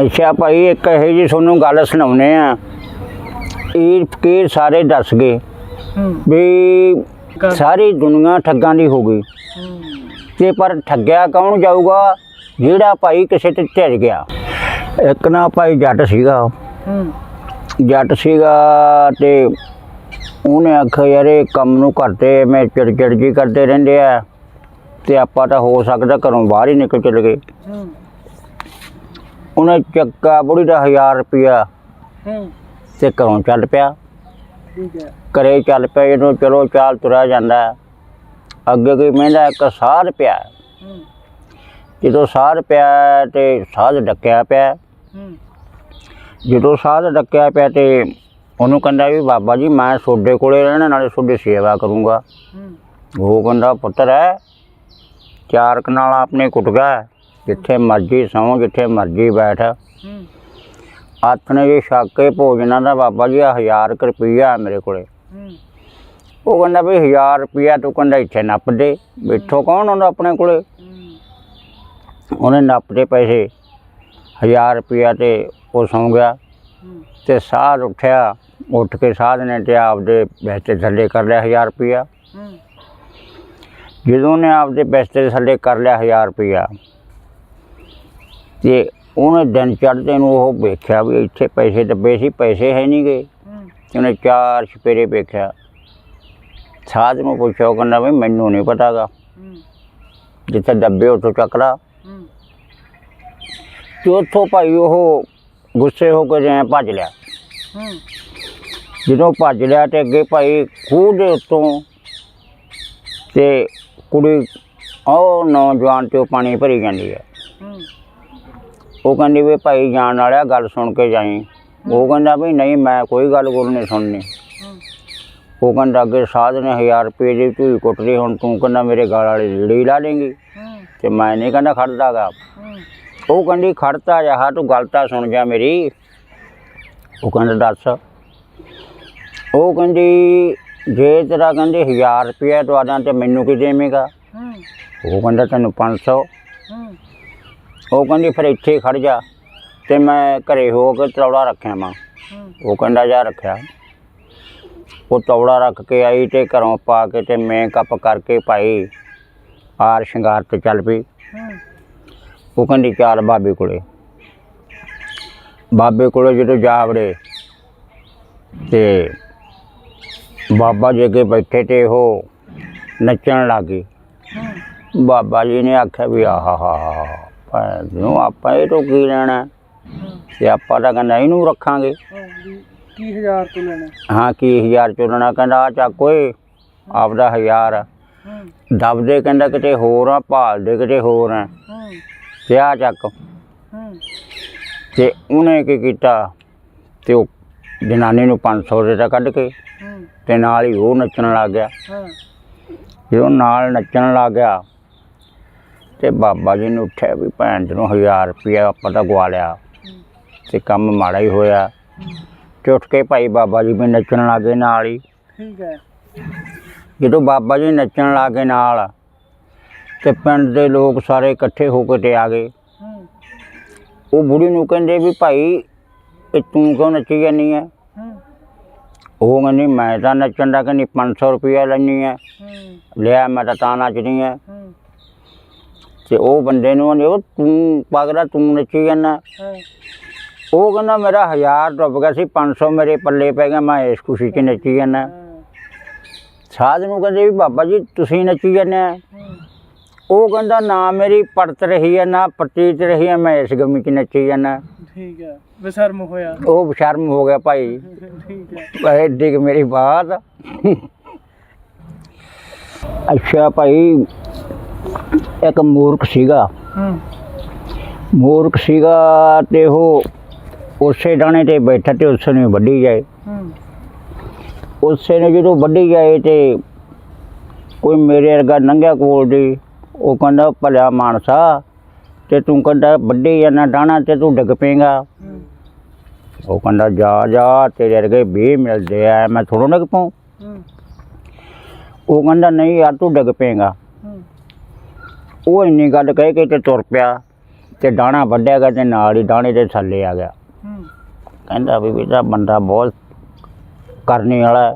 ਅੱਛਾ ਭਾਈ ਇੱਕ ਇਹ ਜੀ ਤੁਹਾਨੂੰ ਗੱਲ ਸੁਣਾਉਨੇ ਆ। ਇਹ ਫਕੀਰ ਸਾਰੇ ਦੱਸ ਗਏ ਵੀ ਸਾਰੀ ਦੁਨੀਆ ਠੱਗਾਂ ਦੀ ਹੋ ਗਈ। ਤੇ ਪਰ ਠੱਗਿਆ ਕੌਣ ਜਾਊਗਾ? ਜਿਹੜਾ ਭਾਈ ਕਿਸੇ ਤੇ ਝੜ ਗਿਆ। ਇੱਕ ਨਾ ਭਾਈ ਜੱਟ ਸੀਗਾ। ਜੱਟ ਸੀਗਾ ਤੇ ਉਹਨੇ ਆਖਿਆ ਯਾਰ ਇਹ ਕੰਮ ਨੂੰ ਕਰਦੇ ਮੈਂ ਚਿੜਚਿੜ ਜੀ ਕਰਦੇ ਰਹਿੰਦੇ ਆ। ਤੇ ਆਪਾਂ ਤਾਂ ਹੋ ਸਕਦਾ ਘਰੋਂ ਬਾਹਰ ਹੀ ਨਿਕਲ ਚਲੇ ਗਏ। ਉਹਨੇ ਚੱਕਾ ਬੁੜੀ ਦਾ 1000 ਰੁਪਿਆ ਹੂੰ। ਤੇ ਘਰੋਂ ਚੱਲ ਪਿਆ। ਠੀਕ ਹੈ। ਘਰੇ ਚੱਲ ਪਿਆ ਇਹਨੂੰ ਚਲੋ ਚਾਲ ਤੁਰਿਆ ਜਾਂਦਾ ਹੈ। ਅੱਗੇ ਕੋਈ ਮਹਿੰਦਾ ਇੱਕ ਸਾਧ ਪਿਆ ਹੂੰ। ਜਦੋਂ ਸਾਧ ਪਿਆ ਤੇ ਸਾਧ ਡੱਕਿਆ ਪਿਆ ਹੂੰ। ਜਦੋਂ ਸਾਧ ਡੱਕਿਆ ਪਿਆ ਤੇ ਉਹਨੂੰ ਕਹਿੰਦਾ ਵੀ ਬਾਬਾ ਜੀ ਮੈਂ ਤੁਹਾਡੇ ਕੋਲੇ ਰਹਿਣਾ ਨਾਲੇ ਤੁਹਾਡੀ ਸੇਵਾ ਕਰੂੰਗਾ। ਹੂੰ। ਉਹ ਕਹਿੰਦਾ ਪੁੱਤਰ ਹੈ ਚਾਰ ਕਨਾਲ ਆਪਣੇ ਕੁੱਟ ਗਿਆ ਜਿੱਥੇ ਮਰਜ਼ੀ ਸੌਂ, ਜਿੱਥੇ ਮਰਜ਼ੀ ਬੈਠ। ਹੂੰ ਆਥਣੇ ਜੇ ਛਾਕੇ ਭੋਜਨਾਂ ਦਾ ਬਾਬਾ ਜੀ 1000 ਰੁਪਈਆ ਮੇਰੇ ਕੋਲੇ। ਉਹ ਕਹਿੰਦਾ ਵੀ 1000 ਰੁਪਈਆ ਤੂੰ ਕਹਿੰਦਾ ਇੱਥੇ ਨੱਪ ਦੇ ਇੱਥੋਂ ਕੌਣ ਆਉਂਦਾ ਆਪਣੇ ਕੋਲੇ? ਉਹਨੇ ਨੱਪਦੇ ਪੈਸੇ 1000 ਰੁਪਈਆ ਤੇ ਉਹ ਸੌਂ ਗਿਆ। ਹੂੰ ਤੇ ਸਾਧ ਉੱਠਿਆ, ਉੱਠ ਕੇ ਸਾਧ ਨੇ ਤੇ ਆਪਦੇ ਬੈਠੇ ਥੱਲੇ ਕਰ ਲਿਆ 1000 ਰੁਪਈਆ। ਜਦੋਂ ਨੇ ਆਪਦੇ ਬਿਸਤਰੇ ਥੱਲੇ ਕਰ ਲਿਆ 1000 ਰੁਪਈਆ ਤੇ ਉਹਨੇ ਦਿਨ ਚੜ੍ਹਦੇ ਨੂੰ ਉਹ ਵੇਖਿਆ ਵੀ ਇੱਥੇ ਪੈਸੇ ਦੱਬੇ ਸੀ ਪੈਸੇ ਹੈ ਨਹੀਂ ਗਏ। ਉਹਨੇ ਚਾਰ ਛਪੇਰੇ ਵੇਖਿਆ। ਸਾਧ ਨੂੰ ਪੁੱਛਿਆ ਉਹ ਕਹਿੰਦਾ ਵੀ ਮੈਨੂੰ ਨਹੀਂ ਪਤਾਗਾ। ਜਿੱਥੇ ਦੱਬੇ ਉੱਥੋਂ ਚੱਕ ਲਾ ਹੂੰ। ਤੇ ਉੱਥੋਂ ਭਾਈ ਉਹ ਗੁੱਸੇ ਹੋ ਕੇ ਜਿਵੇਂ ਭੱਜ ਲਿਆ। ਜਦੋਂ ਭੱਜ ਲਿਆ ਤੇ ਅੱਗੇ ਭਾਈ ਖੂਹ ਦੇ ਉੱਤੋਂ ਤੇ ਕੁੜੀ ਉਹ ਨੌਜਵਾਨ ਤੇ ਪਾਣੀ ਭਰੀ ਜਾਂਦੀ ਹੂੰ। ਉਹ ਕਹਿੰਦੀ ਵੀ ਭਾਈ ਜਾਣ ਵਾਲਿਆ ਗੱਲ ਸੁਣ ਕੇ ਜਾਈ। ਉਹ ਕਹਿੰਦਾ ਵੀ ਨਹੀਂ ਮੈਂ ਕੋਈ ਗੱਲ ਗੁਰ ਨਹੀਂ ਸੁਣਨੀ। ਉਹ ਕਹਿੰਦਾ ਅੱਗੇ ਸਾਧ ਨੇ 1000 ਰੁਪਏ ਦੀ ਤੂੰ ਕੁੱਟ ਲਈ ਹੁਣ ਤੂੰ ਕਹਿੰਦਾ ਮੇਰੇ ਗਾਲ ਵਾਲੀ ਲੀੜੀ ਲਾ ਲੇਂਗੀ ਤੇ ਮੈਂ ਨਹੀਂ ਕਹਿੰਦਾ ਖੜਦਾਗਾ ਉਹ ਕਹਿੰਦੀ ਖੜਤਾ ਜਾ ਤੂੰ ਗੱਲ ਤਾਂ ਸੁਣ ਜਾ ਮੇਰੀ। ਉਹ ਕਹਿੰਦਾ ਦੱਸ। ਉਹ ਕਹਿੰਦੀ ਜੇ ਤੇਰਾ ਕਹਿੰਦੇ 1000 ਰੁਪਏ ਤੁਹਾਡਾ ਤੇ ਮੈਨੂੰ ਕੀ ਦੇਵੇਂਗਾ? ਉਹ ਕਹਿੰਦਾ ਤੈਨੂੰ 500 ਹੂੰ। ਉਹ ਕਹਿੰਦੀ, ਫਿਰ ਇੱਥੇ ਹੀ ਖੜ ਜਾ ਤੇ ਮੈਂ ਘਰੇ ਹੋ ਕੇ ਤੌੜਾ ਰੱਖਿਆ ਮਾਂ ਉਹ ਕਹਿੰਦਾ, ਜਾ ਰੱਖਿਆ। ਉਹ ਤੌੜਾ ਰੱਖ ਕੇ ਆਈ ਤੇ ਘਰੋਂ ਪਾ ਕੇ ਤੇ ਮੇਕਅਪ ਕਰਕੇ ਪਾਈ। ਆਰ ਸ਼ਿੰਗਾਰ ਤੇ ਚੱਲ ਪਈ। ਉਹ ਕਹਿੰਦੀ, ਚੱਲ ਬਾਬੇ ਕੋਲੇ। ਬਾਬੇ ਕੋਲੇ ਜਦੋਂ ਜਾ ਵੜੇ ਤੇ ਬਾਬਾ ਜੀ ਅੱਗੇ ਬੈਠੇ ਤੇ ਉਹ ਨੱਚਣ ਲੱਗੇ ਹੂੰ ਬਾਬਾ ਜੀ ਨੇ ਆਖਿਆ ਵੀ ਆਹਾ ਹਾ ਹਾ ਭੈਣ ਨੂੰ ਆਪਾਂ ਇਹ ਤੋਂ ਕੀ ਲੈਣਾ? ਤੇ ਆਪਾਂ ਤਾਂ ਕਹਿੰਦਾ ਇਹਨੂੰ ਰੱਖਾਂਗੇ। ਕੀ ਹਜ਼ਾਰ ਤੋਂ ਲੈਣਾ। ਹਾਂ ਕੀ ਹਜ਼ਾਰ ਚੋਲਣਾ ਕਹਿੰਦਾ ਆ ਚੱਕ ਓਏ ਆਪਦਾ ਹਜ਼ਾਰ। ਹੂੰ। ਦਬਦੇ ਕਹਿੰਦਾ ਕਿਤੇ ਹੋਰ ਆ ਭਾਲਦੇ ਕਿਤੇ ਹੋਰ ਆ। ਤੇ ਆ ਚੱਕ। ਤੇ ਉਹਨੇ ਕੀ ਕੀਤਾ? ਤੇ ਉਹ ਜਨਾਨੀ ਨੂੰ 500 ਰੁਪਏ ਦਾ ਕੱਢ ਕੇ ਤੇ ਨਾਲ ਹੀ ਉਹ ਨੱਚਣ ਲੱਗ ਗਿਆ। ਜਦੋਂ ਨਾਲ ਨੱਚਣ ਲੱਗ ਗਿਆ। ਤੇ ਬਾਬਾ ਜੀ ਨੂੰ ਉੱਠਿਆ ਵੀ ਭੈਣ ਜੀ ਨੂੰ 1000 ਰੁਪਇਆ ਆਪਾਂ ਤਾਂ ਗਵਾ ਲਿਆ ਤੇ ਕੰਮ ਮਾੜਾ ਹੀ ਹੋਇਆ। ਤੇ ਉੱਠ ਕੇ ਭਾਈ ਬਾਬਾ ਜੀ ਵੀ ਨੱਚਣ ਲੱਗੇ ਨਾਲ ਹੀ। ਠੀਕ ਹੈ। ਜਦੋਂ ਬਾਬਾ ਜੀ ਨੱਚਣ ਲੱਗੇ ਨਾਲ ਤੇ ਪਿੰਡ ਦੇ ਲੋਕ ਸਾਰੇ ਇਕੱਠੇ ਹੋ ਕੇ ਤੇ ਆ ਗਏ। ਉਹ ਬੁੜੀ ਨੂੰ ਕਹਿੰਦੇ ਵੀ ਭਾਈ ਇਹ ਤੂੰ ਕਿਉਂ ਨੱਚੀ ਜਾਨੀ ਹੈ। ਉਹ ਕਹਿੰਦੀ ਮੈਂ ਤਾਂ ਨੱਚਣ ਦਾ ਕਹਿੰਦੀ 500 ਰੁਪਇਆ ਲੈਣੀ ਹੈ। ਲਿਆ ਮੈਂ ਤਾਂ ਤਾਂ ਨੱਚਣੀ ਹੂੰ। ਤੇ ਉਹ ਬੰਦੇ ਨੂੰ ਕਹਿੰਦੇ ਉਹ ਤੂੰ ਪਾਗਲਾ ਤੂੰ ਨੱਚੀ ਜਾਂਦਾ। ਉਹ ਕਹਿੰਦਾ ਮੇਰਾ 1000 ਡੁੱਬ ਗਿਆ ਸੀ 500 ਮੇਰੇ ਪੱਲੇ ਪੈ ਗਿਆ ਮੈਂ ਇਸ ਖੁਸ਼ੀ 'ਚ ਨੱਚੀ ਜਾਂਦਾ। ਸਾਧ ਨੂੰ ਕਹਿੰਦੇ ਵੀ ਬਾਬਾ ਜੀ ਤੁਸੀਂ ਨੱਚੀ ਜਾਂਦੇ ਉਹ ਕਹਿੰਦਾ ਨਾ ਮੇਰੀ ਪੜਤ ਰਹੀ ਹੈ ਨਾ ਪ੍ਰਤੀਤ ਰਹੀ ਹੈ ਮੈਂ ਇਸ ਗਮੀ 'ਚ ਨੱਚੀ ਜਾਂਦਾ। ਠੀਕ ਹੈ ਬਸ਼ਰਮ ਹੋਇਆ। ਉਹ ਸ਼ਰਮ ਹੋ ਗਿਆ ਭਾਈ। ਠੀਕ ਹੈ ਐਡੀ ਕੁ ਮੇਰੀ ਬਾਤ। ਅੱਛਾ ਭਾਈ ਇੱਕ ਮੂਰਖ ਸੀਗਾ। ਹੂੰ। ਮੂਰਖ ਸੀਗਾ ਤੇ ਉਹ ਉਸੇ ਡਾਣੇ ਤੇ ਬੈਠਾ ਤੇ ਉਸ ਨੇ ਵੱਢੀ ਜਾਏ। ਹੂੰ। ਉਸੇ ਨੇ ਜਦੋਂ ਵੱਢੀ ਜਾਏ ਤੇ ਕੋਈ ਮੇਰੇ ਵਰਗਾ ਨੰਗਿਆ ਕੋਲ ਦੀ ਉਹ ਕਹਿੰਦਾ ਭਲਿਆ ਮਾਨਸਾ ਤੇ ਤੂੰ ਕਹਿੰਦਾ ਵੱਢੀ ਜਾਣਾ ਡਾਣਾ ਤੇ ਤੂੰ ਡਿੱਗ ਪਏਗਾ। ਹੂੰ। ਉਹ ਕਹਿੰਦਾ ਜਾ ਜਾ ਤੇਰੇ ਵਰਗੇ ਵੀ ਮਿਲਦੇ ਆ ਮੈਂ ਥੋੜੋਂ ਡਿੱਗ ਪਾਉਂ ਉਹ ਕਹਿੰਦਾ ਨਹੀਂ ਯਾਰ ਤੂੰ ਡਿੱਗ ਪਏਗਾ। ਹੂੰ ਉਹ ਇੰਨੀ ਗੱਲ ਕਹਿ ਕੇ ਤੇ ਤੁਰ ਪਿਆ ਤੇ ਡਾਣਾ ਵੱਢਿਆ ਗਿਆ ਤੇ ਨਾਲ ਹੀ ਡਾਣੇ ਦੇ ਥੱਲੇ ਆ ਗਿਆ। ਹੂੰ। ਕਹਿੰਦਾ ਵੀ ਇਹਦਾ ਬੰਦਾ ਬਹੁਤ ਕਰਨੇ ਵਾਲਾ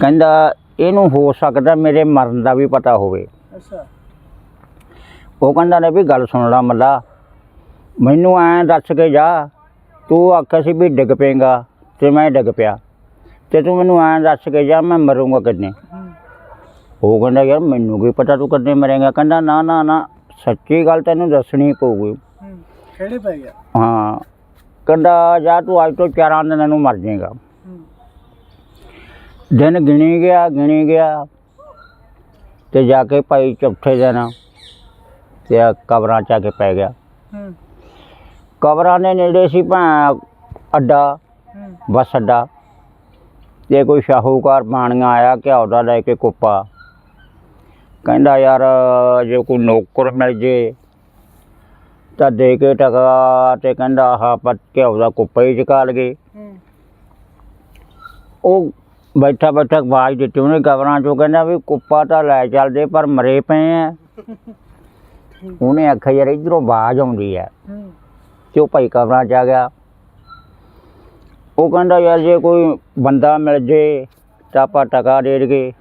ਕਹਿੰਦਾ ਇਹਨੂੰ ਹੋ ਸਕਦਾ ਮੇਰੇ ਮਰਨ ਦਾ ਵੀ ਪਤਾ ਹੋਵੇ। ਅੱਛਾ। ਉਹ ਕਹਿੰਦਾ ਨੇ ਵੀ ਗੱਲ ਸੁਣ ਲਾ ਮੱਲਾ ਮੈਨੂੰ ਐਂ ਦੱਸ ਕੇ ਜਾ ਤੂੰ ਆਖਿਆ ਸੀ ਵੀ ਡਿੱਗ ਪਏਗਾ ਤੇ ਮੈਂ ਡਿੱਗ ਪਿਆ। ਤੇ ਤੂੰ ਮੈਨੂੰ ਐਂ ਦੱਸ ਕੇ ਜਾ ਮੈਂ ਮਰੂੰਗਾ ਕਿੰਨੇ ਉਹ ਕਹਿੰਦਾ ਯਾਰ ਮੈਨੂੰ ਕੀ ਪਤਾ ਤੂੰ ਕਦੋਂ ਮਰੇਗਾ? ਕਹਿੰਦਾ ਨਾ ਨਾ ਨਾ ਸੱਚੀ ਗੱਲ ਤੈਨੂੰ ਦੱਸਣੀ ਪਊਗੀ। ਹੂੰ ਖੇੜੇ ਪੈ ਗਿਆ? ਹਾਂ ਕਹਿੰਦਾ ਜਾ ਤੂੰ ਅੱਜ ਤੋਂ ਚਾਰਾਂ ਦਿਨਾਂ ਨੂੰ ਮਰ ਜਾਏਗਾ। ਦਿਨ ਗਿਣੀ ਗਿਆ ਗਿਣੀ ਗਿਆ ਤੇ ਜਾ ਕੇ ਭਾਈ ਚੌਥੇ ਦਿਨ ਤੇ ਕਬਰਾਂ ਚ ਆ ਕੇ ਪੈ ਗਿਆ। ਕਬਰਾਂ ਦੇ ਨੇੜੇ ਸੀ ਭਾ ਅੱਡਾ ਬੱਸ ਅੱਡਾ ਤੇ ਕੋਈ ਸ਼ਾਹੂਕਾਰ ਬਾਣੀਆਂ ਆਇਆ ਘਿਓ ਦਾ ਲੈ ਕੇ ਕੁੱਪਾ। ਕਹਿੰਦਾ ਯਾਰ ਜੇ ਕੋਈ ਨੌਕਰ ਮਿਲ ਜੇ ਤਾਂ ਦੇ ਕੇ ਟਕਾ ਤੇ ਕਹਿੰਦਾ ਆਹ ਪੱਟ ਘਿਓ ਦਾ ਕੁੱਪਾ ਹੀ ਚਕਾ ਲਗੇ ਹੂੰ। ਉਹ ਬੈਠਾ ਬੈਠਾ ਆਵਾਜ਼ ਦਿੱਤੀ ਉਹਨੇ ਕਬਰਾਂ ਚੋਂ ਕਹਿੰਦਾ ਵੀ ਕੁੱਪਾ ਤਾਂ ਲੈ ਚੱਲਦੇ ਪਰ ਮਰੇ ਪਏ ਆ। ਉਹਨੇ ਆਖਿਆ ਯਾਰ ਇਧਰੋਂ ਆਵਾਜ਼ ਆਉਂਦੀ ਹੈ। ਉਹ ਭਾਈ ਕਬਰਾਂ ਚ ਆ ਗਿਆ। ਉਹ ਕਹਿੰਦਾ ਯਾਰ ਜੇ ਕੋਈ ਬੰਦਾ ਮਿਲ ਜੇ ਤਾਂ ਆਪਾਂ ਟਕਾ ਦੇ ਦੇਗੇ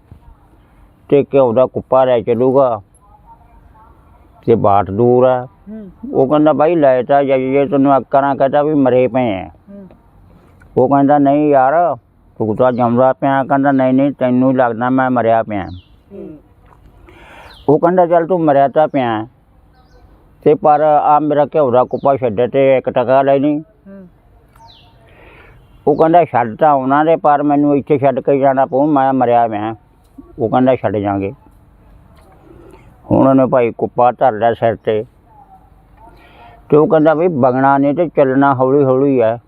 ਤੇ ਘਿਓ ਦਾ ਕੁੱਪਾ ਲੈ ਚੱਲੂਗਾ ਤੇ ਬਾਟ ਦੂਰ ਹੂੰ। ਉਹ ਕਹਿੰਦਾ ਬਾਈ ਲੈ ਤਾਂ ਜਾਈਏ ਤੈਨੂੰ ਕਰਾਂ ਕਹਤਾ ਵੀ ਮਰੇ ਪਏ ਆ। ਉਹ ਕਹਿੰਦਾ ਨਹੀਂ ਯਾਰ ਤੂੰ ਤਾਂ ਜੰਮਦਾ ਪਿਆ ਕਹਿੰਦਾ ਨਹੀਂ ਨਹੀਂ ਤੈਨੂੰ ਲੱਗਦਾ ਮੈਂ ਮਰਿਆ ਪਿਆ। ਉਹ ਕਹਿੰਦਾ ਚੱਲ ਤੂੰ ਮਰਿਆ ਤਾਂ ਪਿਆ। ਤੇ ਪਰ ਆ ਮੇਰਾ ਘਿਓ ਦਾ ਕੁੱਪਾ ਛੱਡ ਤੇ ਇੱਕ ਟਕਾ ਲੈ ਨਹੀਂ ਹੂੰ। ਉਹ ਕਹਿੰਦਾ ਛੱਡ ਤਾਂ ਉਹਨਾਂ ਦੇ ਪਰ ਮੈਨੂੰ ਇੱਥੇ ਛੱਡ ਕੇ ਜਾਣਾ ਪਊ ਮੈਂ ਮਰਿਆ ਮੈਂ ਉਹ ਕਹਿੰਦਾ ਛੱਡ ਜਾਾਂਗੇ। ਹੁਣ ਉਹਨੇ ਭਾਈ ਕੁੱਪਾ ਧਰ ਲਿਆ ਸਿਰ ਤੇ। ਤੇ ਉਹ ਕਹਿੰਦਾ ਵੀ ਬਗਣਾ ਨਹੀਂ ਤੇ ਚੱਲਣਾ ਹੌਲੀ ਹੌਲੀ ਹੈ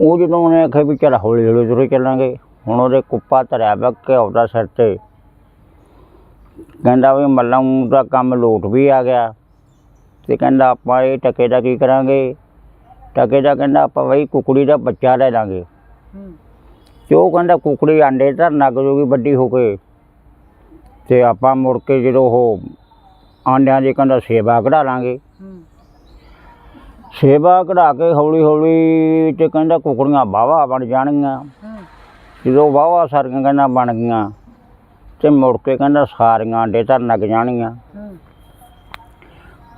ਉਹ ਜਦੋਂ ਉਹਨੇ ਆਖਿਆ ਵੀ ਚੱਲ ਹੌਲੀ ਹੌਲੀ ਤੁਰੇ ਚੱਲਾਂਗੇ, ਹੁਣ ਉਹਦੇ ਕੁੱਪਾ ਧਰਿਆ ਵਾ ਘਿਓ ਦਾ ਸਿਰ ਤੇ। ਕਹਿੰਦਾ ਵੀ ਮੱਲਾਂ ਦਾ ਕੰਮ ਲੋਟ ਵੀ ਆ ਗਿਆ। ਤੇ ਕਹਿੰਦਾ ਆਪਾਂ ਇਹ ਟਕੇ ਦਾ ਕੀ ਕਰਾਂਗੇ? ਟਕੇ ਦਾ ਕਹਿੰਦਾ ਆਪਾਂ ਬਈ ਕੁਕੜੀ ਦਾ ਬੱਚਾ ਲੈ ਲਾਂਗੇ। ਤੇ ਉਹ ਕਹਿੰਦਾ ਕੁਕੜੀ ਆਂਡੇ ਧਰਨ ਲੱਗ ਜੂਗੀ ਵੱਡੀ ਹੋ ਕੇ। ਤੇ ਆਪਾਂ ਮੁੜ ਕੇ ਜਦੋਂ ਉਹ ਆਂਡਿਆਂ ਦੀ ਕਹਿੰਦਾ ਸੇਵਾ ਕਢਾ ਲਾਂਗੇ। ਸੇਵਾ ਕਢਾ ਕੇ ਹੌਲੀ ਹੌਲੀ ਤੇ ਕਹਿੰਦਾ ਕੁਕੜੀਆਂ ਵਾਹਵਾ ਬਣ ਜਾਣਗੀਆਂ। ਜਦੋਂ ਵਾਹਵਾ ਸਾਰੀਆਂ ਕਹਿੰਦਾ ਬਣ ਗਈਆਂ ਤੇ ਮੁੜ ਕੇ ਕਹਿੰਦਾ ਸਾਰੀਆਂ ਆਂਡੇ ਧਰਨ ਲੱਗ ਜਾਣਗੀਆਂ।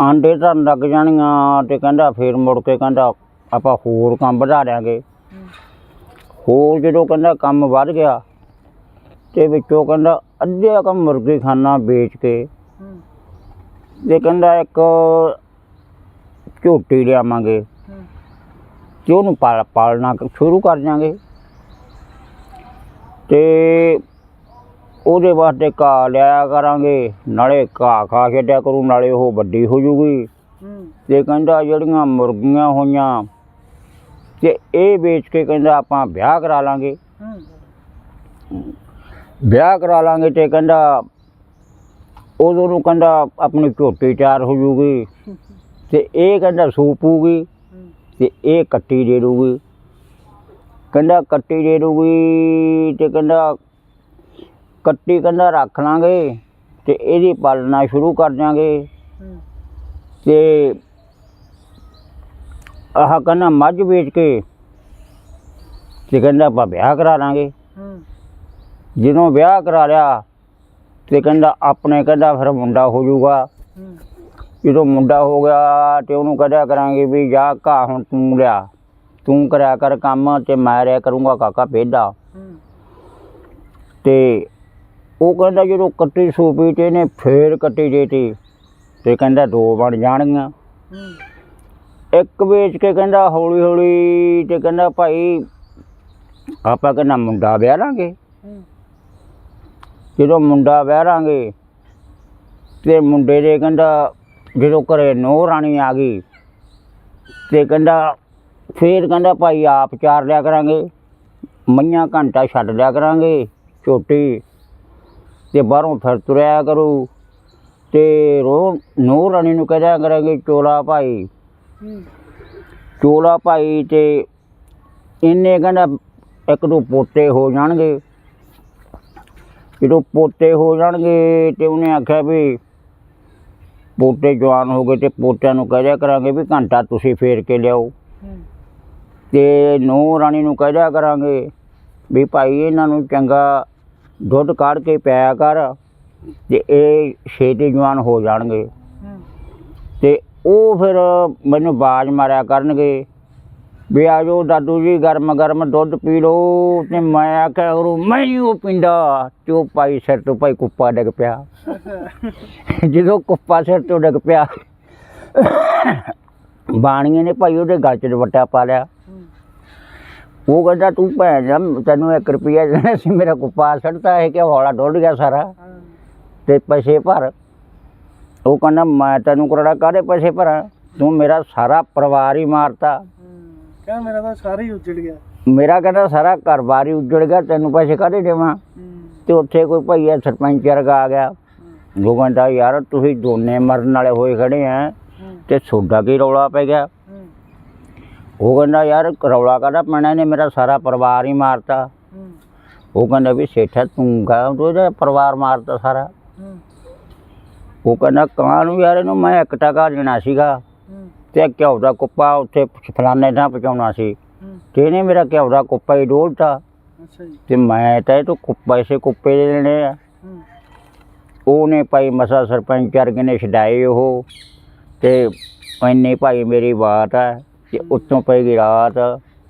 ਆਂਡੇ ਧਰਨ ਲੱਗ ਜਾਣਗੀਆਂ ਤੇ ਕਹਿੰਦਾ ਫੇਰ ਮੁੜ ਕੇ ਕਹਿੰਦਾ ਆਪਾਂ ਹੋਰ ਕੰਮ ਵਧਾ ਦਿਆਂਗੇ। ਹੋਰ ਜਦੋਂ ਕਹਿੰਦਾ ਕੰਮ ਵੱਧ ਗਿਆ ਤੇ ਵਿੱਚੋਂ ਕਹਿੰਦਾ ਅੱਧਿਆ ਕੰਮ ਮੁਰਗੀ ਖਾਨਾ ਵੇਚ ਕੇ ਤੇ ਕਹਿੰਦਾ ਇੱਕ ਝੋਟੀ ਲਿਆਵਾਂਗੇ ਤੇ ਉਹਨੂੰ ਪਾਲ ਪਾਲਣਾ ਕ- ਸ਼ੁਰੂ ਕਰ ਜਾਾਂਗੇ ਤੇ ਉਹਦੇ ਵਾਸਤੇ ਘਾਹ ਲਿਆ ਕਰਾਂਗੇ ਨਾਲੇ ਘਾਹ ਖਾ ਛੱਡਿਆ ਕਰੂ ਨਾਲੇ ਉਹ ਵੱਡੀ ਹੋ ਜੂਗੀ। ਤੇ ਕਹਿੰਦਾ ਜਿਹੜੀਆਂ ਮੁਰਗੀਆਂ ਹੋਈਆਂ ਤੇ ਇਹ ਵੇਚ ਕੇ ਕਹਿੰਦਾ ਆਪਾਂ ਵਿਆਹ ਕਰਾ ਲਾਂਗੇ। ਵਿਆਹ ਕਰਾ ਲਾਂਗੇ ਤੇ ਕਹਿੰਦਾ ਉਦੋਂ ਨੂੰ ਕਹਿੰਦਾ ਆਪਣੀ ਝੋਟੀ ਤਿਆਰ ਹੋ ਜੂਗੀ ਤੇ ਇਹ ਕਹਿੰਦਾ ਸੂਪੂਗੀ ਹੂੰ ਤੇ ਇਹ ਕੱਟੀ ਦੇ ਦੂਗੀ ਕਹਿੰਦਾ ਕੱਟੀ ਦੇ ਦੂਗੀ ਤੇ ਕਹਿੰਦਾ ਕੱਟੀ ਕਹਿੰਦਾ ਰੱਖ ਲਾਂਗੇ ਤੇ ਇਹਦੀ ਪਾਲਣਾ ਸ਼ੁਰੂ ਕਰ ਦਿਆਂਗੇ। ਹੂੰ ਤੇ ਆਹ ਕਹਿੰਦਾ ਮੱਝ ਵੇਚ ਕੇ ਤੇ ਕਹਿੰਦਾ ਆਪਾਂ ਵਿਆਹ ਕਰਾ ਲਾਂਗੇ। ਹੂੰ। ਜਦੋਂ ਵਿਆਹ ਕਰਾ ਲਿਆ ਤੇ ਕਹਿੰਦਾ ਆਪਣੇ ਕਹਿੰਦਾ ਫਿਰ ਮੁੰਡਾ ਹੋ ਜਾਊਗਾ। ਹੂੰ। ਜਦੋਂ ਮੁੰਡਾ ਹੋ ਗਿਆ ਤੇ ਉਹਨੂੰ ਕਹਦਿਆ ਕਰਾਂਗੇ ਵੀ ਜਾ ਘਾਹ ਹੁਣ ਤੂੰ ਲਿਆ। ਤੂੰ ਕਰਿਆ ਕਰ ਕੰਮ ਤੇ ਮੈਂ ਰਿਆ ਕਰੂੰਗਾ ਕਾਕਾ ਹੂੰ। ਤੇ ਉਹ ਕਹਿੰਦਾ ਜਦੋਂ ਕੱਟੀ ਸੂਪੀ ਤੇ ਇਹਨੇ ਫੇਰ ਕੱਟੀ ਦੇਤੀ ਤੇ ਕਹਿੰਦਾ ਦੋ ਬਣ ਜਾਣਗੀਆਂ। ਇੱਕ ਵੇਚ ਕੇ ਕਹਿੰਦਾ ਹੌਲੀ ਹੌਲੀ ਤੇ ਕਹਿੰਦਾ ਭਾਈ ਆਪਾਂ ਕਹਿੰਦਾ ਮੁੰਡਾ ਵਿਆਹ ਲਾਂਗੇ। ਜਦੋਂ ਮੁੰਡਾ ਵਿਆਹ ਲਾਂਗੇ ਤੇ ਮੁੰਡੇ ਦੇ ਕਹਿੰਦਾ ਜਦੋਂ ਘਰੇ ਨੋ ਰਾਣੀ ਆ ਗਈ ਤੇ ਕਹਿੰਦਾ ਫੇਰ ਕਹਿੰਦਾ ਭਾਈ ਆਪ ਚਾਰ ਲਿਆ ਕਰਾਂਗੇ ਮਈਆਂ ਘੰਟਾ ਛੱਡ ਲਿਆ ਕਰਾਂਗੇ ਝੋਟੀ ਤੇ ਬਾਹਰੋਂ ਫਿਰ ਤੁਰਿਆ ਕਰੂ ਤੇ ਰੋ ਨੋ ਰਾਣੀ ਨੂੰ ਕਹਿ ਦਿਆ ਕਰਾਂਗੇ ਚੋਲਾ ਭਾਈ ਚੋਲਾ ਭਾਈ ਤੇ ਇਹਨੇ ਕਹਿੰਦਾ ਇੱਕ ਦੋ ਪੋਤੇ ਹੋ ਜਾਣਗੇ। ਜਦੋਂ ਪੋਤੇ ਹੋ ਜਾਣਗੇ ਤੇ ਉਹਨੇ ਆਖਿਆ ਵੀ ਪੋਤੇ ਜਵਾਨ ਹੋ ਗਏ ਤੇ ਪੋਤਿਆਂ ਨੂੰ ਕਹਿ ਦਿਆ ਕਰਾਂਗੇ ਵੀ ਘੰਟਾ ਤੁਸੀਂ ਫੇਰ ਕੇ ਲਿਆਓ। ਹੂੰ ਤੇ ਨੂੰਹ ਰਾਣੀ ਨੂੰ ਕਹਿ ਦਿਆ ਕਰਾਂਗੇ ਵੀ ਭਾਈ ਇਹਨਾਂ ਨੂੰ ਚੰਗਾ ਦੁੱਧ ਕੱਢ ਕੇ ਪਿਆਇਆ ਕਰ ਤੇ ਇਹ ਛੇਤੀ ਜਵਾਨ ਹੋ ਜਾਣਗੇ। ਹੂੰ ਤੇ ਉਹ ਫਿਰ ਮੈਨੂੰ ਬਾਜ ਮਾਰਿਆ ਕਰਨਗੇ ਵੀ ਆ ਜਾਓ ਦਾਦੂ ਜੀ ਗਰਮ ਗਰਮ ਦੁੱਧ ਪੀ ਲਓ ਤੇ ਮੈਂ ਆਖਿਆ ਕਰੂ ਮੈਂ ਉਹ ਪੀਂਦਾ। ਤੇ ਉਹ ਭਾਈ ਸਿਰ ਤੋਂ ਭਾਈ ਕੁੱਪਾ ਡਿੱਗ ਪਿਆ। ਜਦੋਂ ਕੁੱਪਾ ਸਿਰ ਤੋਂ ਡਿੱਗ ਪਿਆ ਬਾਣੀਏ ਨੇ ਭਾਈ ਉਹਦੇ ਗਲ 'ਚ ਦੁਪੱਟਾ ਪਾ ਲਿਆ। ਉਹ ਕਹਿੰਦਾ, ਤੂੰ ਭੈਣ ਜਾ ਤੈਨੂੰ 1 ਰੁਪਿਆ ਦੇਣਾ ਸੀ, ਮੇਰਾ ਕੁੱਪਾ ਸੜਦਾ ਹੈ ਕਿ ਹੌਲਾ ਡੁੱਲ ਗਿਆ ਸਾਰਾ। ਹਾਂ ਤੇ ਪੈਸੇ ਭਰ। ਉਹ ਕਹਿੰਦਾ ਮੈਂ ਤੈਨੂੰ ਕਰੜਾ ਕਾਹਦੇ ਪੈਸੇ ਭਰਾਂ? ਤੂੰ ਮੇਰਾ ਸਾਰਾ ਪਰਿਵਾਰ ਹੀ ਮਾਰਤਾ। ਕਹਿੰਦਾ ਮੇਰਾ ਤਾਂ ਸਾਰਾ ਹੀ ਉੱਜੜ ਗਿਆ? ਮੇਰਾ ਕਹਿੰਦਾ ਸਾਰਾ ਘਰ-ਬਾਰ ਹੀ ਉੱਜੜ ਗਿਆ ਤੈਨੂੰ ਪੈਸੇ ਕਾਹਦੇ ਦੇਵਾਂ? ਤੇ ਉੱਥੇ ਕੋਈ ਭਈਆ ਸਰਪੰਚ ਵਰਗਾ ਆ ਗਿਆ। ਉਹ ਕਹਿੰਦਾ ਯਾਰ ਤੁਸੀਂ ਦੋਨੇ ਮਰਨ ਵਾਲੇ ਹੋਏ ਖੜੇ ਆ ਤੇ ਸੋਡਾ ਕੀ ਰੌਲਾ ਪੈ ਗਿਆ? ਉਹ ਕਹਿੰਦਾ ਯਾਰ ਰੌਲਾ ਕਾਹਦਾ ਪੈਣਾ? ਨੇ ਮੇਰਾ ਸਾਰਾ ਪਰਿਵਾਰ ਹੀ ਮਾਰਤਾ। ਉਹ ਕਹਿੰਦਾ ਵੀ ਸੇਠਾ ਤੂੰ ਗਾ ਤੂੰ ਇਹਦਾ ਪਰਿਵਾਰ ਮਾਰਤਾ ਸਾਰਾ। ਉਹ ਕਹਿੰਦਾ ਕਾਂ ਨੂੰ ਯਾਰ ਇਹਨੂੰ ਮੈਂ ਇੱਕ ਟਕਾ ਦੇਣਾ ਸੀਗਾ ਤੇ ਘਿਓ ਦਾ ਕੁੱਪਾ ਉੱਥੇ ਫਲਾਣੇ ਥਾਂ ਪਹੁੰਚਾਉਣਾ ਸੀ। ਤੇ ਇਹਨੇ ਮੇਰਾ ਘਿਓ ਦਾ ਕੁੱਪਾ ਹੀ ਡੋਲਤਾ। ਤੇ ਮੈਂ ਤਾਂ ਇਹ ਤੋਂ ਕੁੱਪਾ ਪੈਸੇ ਕੁੱਪੇ ਦੇ ਲੈਣੇ ਆ। ਉਹਨੇ ਭਾਈ ਮਸਾ ਸਰਪੰਚ ਵਰਗੇ ਨੇ ਛਡਾਏ ਉਹ। ਤੇ ਇੰਨੀ ਭਾਈ ਮੇਰੀ ਬਾਤ ਹੈ ਤੇ ਉੱਤੋਂ ਪੈ ਗਈ ਰਾਤ